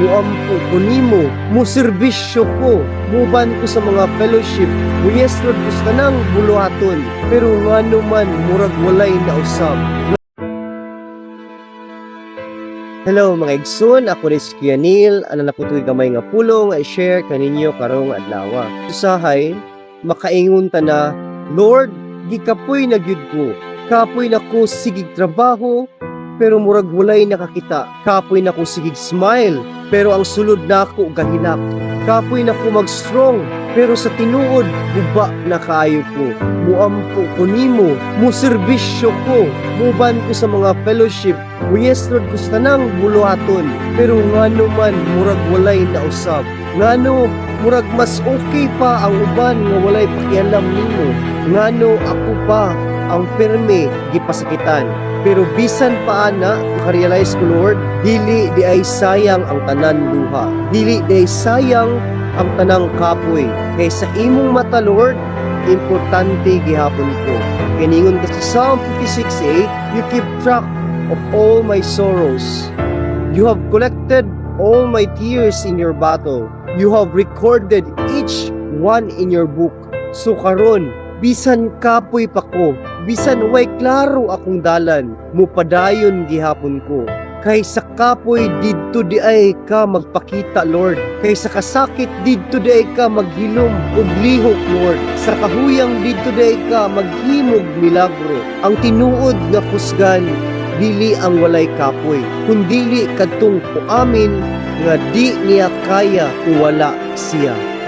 muampo ko nimo, mo serbisyo ko, muban ko sa mga fellowship, mo yes Lord gusto nang buluhaton, pero ngano man murag walay na usab. Hello mga igsoon, ako ni si Kuya Neil, ano na gamay nga pulong nga i-share kaninyo karong adlaw. Usahay, makaingon ta na, Lord, gikapoy na gyud ko, kapoy na ko sigig trabaho, pero murag walay nakakita. Kapoy na ko sigig smile, pero ang sulod na ako gahilak. Kapoy na ko mag-strong, pero sa tinuod, guba na kaayo ko. Muampo ko nimo, muserbisyo ko, muban ko sa mga fellowship, o yes Lord, gusto nang buluhaton, pero ngano man, murag walay na usab. Ngano, murag mas okay pa ang uban nga walay pakialam nimo. Ngano ako pa ang pirme gipasakitan. Pero bisan pa ana, makarealize ko Lord, dili di ay sayang ang tanan luha. Dili di ay sayang ang tanang kapoy. Kay sa imong mata Lord, importante gihapon ko. Kiningon ka sa Psalm 56:8, you keep track of all my sorrows. You have collected all my tears in your battle. You have recorded each one in your book. So karon, bisan kapoy pa ko, bisan way klaro akong dalan, mupadayon gihapon ko. Kay sa kapoy didto di ay ka magpakita Lord. Kay sa kasakit didto di ay ka maghilom og lihok Lord. Sa kahuyang didto di ay ka maghimog milagro. Ang tinuod nga kusgan dili ang walay kapoy, kundili kadtong amin nga di niya kaya kung wala siya.